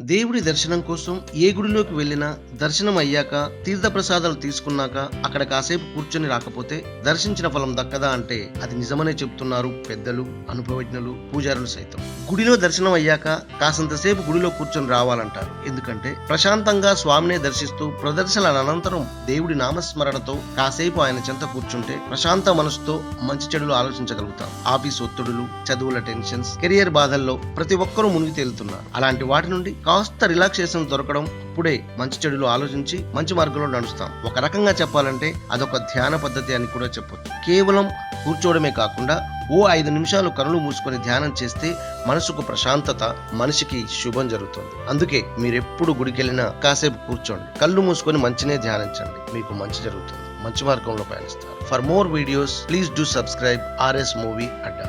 దేవుడి దర్శనం కోసం ఏ గుడిలోకి వెళ్ళినా దర్శనం అయ్యాక తీర్థ ప్రసాదాలు తీసుకున్నాక అక్కడ కాసేపు కూర్చొని రాకపోతే దర్శించిన ఫలం దక్కదా అంటే అది నిజమనే చెప్తున్నారు పెద్దలు అనుభవజ్ఞులు పూజారులు సైతం. గుడిలో దర్శనం అయ్యాక కాసంతసేపు గుడిలో కూర్చొని రావాలంటారు. ఎందుకంటే ప్రశాంతంగా స్వామినే దర్శిస్తూ ప్రదర్శనల అనంతరం దేవుడి నామస్మరణతో కాసేపు ఆయన చెంత కూర్చుంటే ప్రశాంత మనసుతో మంచి చెడులు ఆలోచించగలుగుతాం. ఆఫీస్ ఒత్తిడులు చదువుల టెన్షన్స్ కెరియర్ బాధల్లో ప్రతి ఒక్కరూ మునిగి తేలుతున్నారు. అలాంటి వాటి నుండి కాస్త రిలాక్సేషన్ దొరకడం ఇప్పుడే మంచి చెడులు ఆలోచించి మంచి మార్గంలో నడుస్తాం. ఒక రకంగా చెప్పాలంటే అదొక ధ్యాన పద్ధతి అని కూడా చెప్పొచ్చు. కేవలం కూర్చోవడమే కాకుండా ఓ ఐదు నిమిషాలు కనులు మూసుకొని ధ్యానం చేస్తే మనసుకు ప్రశాంతత మనిషికి శుభం జరుగుతుంది. అందుకే మీరెప్పుడు గుడికెళ్ళినా కాసేపు కూర్చోండి. కళ్ళు మూసుకొని మంచినే ధ్యానించండి. మీకు మంచి జరుగుతుంది. మంచి మార్గంలో పయనిస్తారు for more videos please do subscribe RS movie Adda